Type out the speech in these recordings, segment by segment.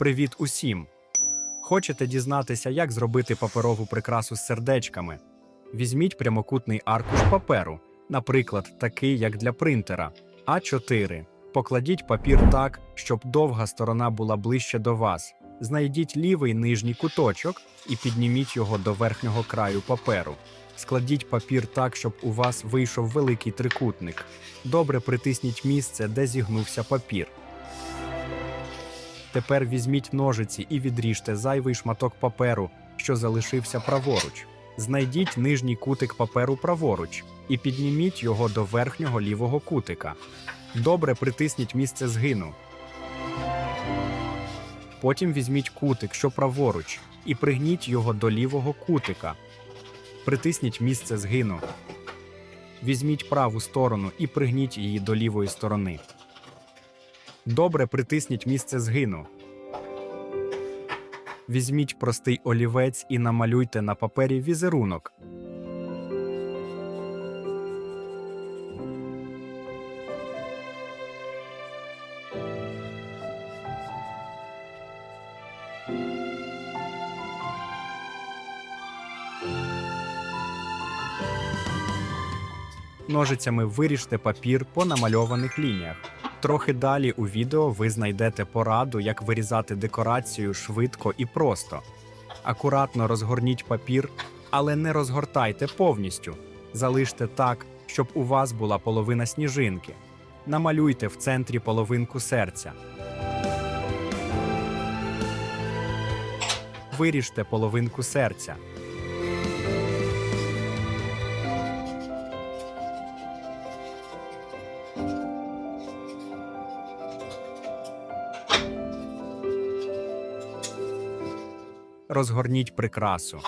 Привіт усім! Хочете дізнатися, як зробити паперову прикрасу з сердечками? Візьміть прямокутний аркуш паперу, наприклад, такий, як для принтера, А4. Покладіть папір так, щоб довга сторона була ближче до вас. Знайдіть лівий нижній куточок і підніміть його до верхнього краю паперу. Складіть папір так, щоб у вас вийшов великий трикутник. Добре притисніть місце, де зігнувся папір. Тепер візьміть ножиці і відріжте зайвий шматок паперу, що залишився праворуч. Знайдіть нижній кутик паперу праворуч і підніміть його до верхнього лівого кутика. Добре притисніть місце згину. Потім візьміть кутик, що праворуч, і пригніть його до лівого кутика. Притисніть місце згину. Візьміть праву сторону і пригніть її до лівої сторони. Добре притисніть місце згину. Візьміть простий олівець і намалюйте на папері візерунок. Ножицями виріжте папір по намальованих лініях. Трохи далі у відео ви знайдете пораду, як вирізати декорацію швидко і просто. Акуратно розгорніть папір, але не розгортайте повністю. Залиште так, щоб у вас була половина сніжинки. Намалюйте в центрі половинку серця. Виріжте половинку серця. Розгорніть прикрасу.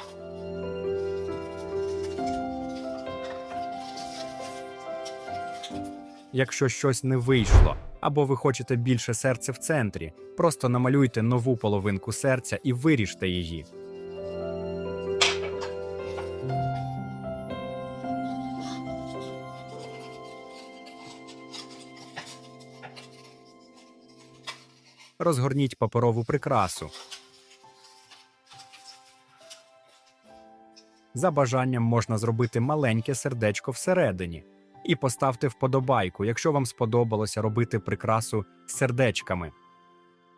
Якщо щось не вийшло, або ви хочете більше серця в центрі, просто намалюйте нову половинку серця і виріжте її. Розгорніть паперову прикрасу. За бажанням можна зробити маленьке сердечко всередині. І поставте вподобайку, якщо вам сподобалося робити прикрасу з сердечками.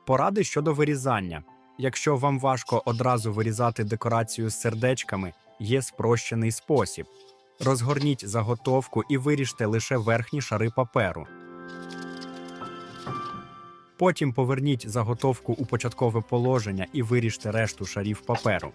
Поради щодо вирізання. Якщо вам важко одразу вирізати декорацію з сердечками, є спрощений спосіб. Розгорніть заготовку і виріжте лише верхні шари паперу. Потім поверніть заготовку у початкове положення і виріжте решту шарів паперу.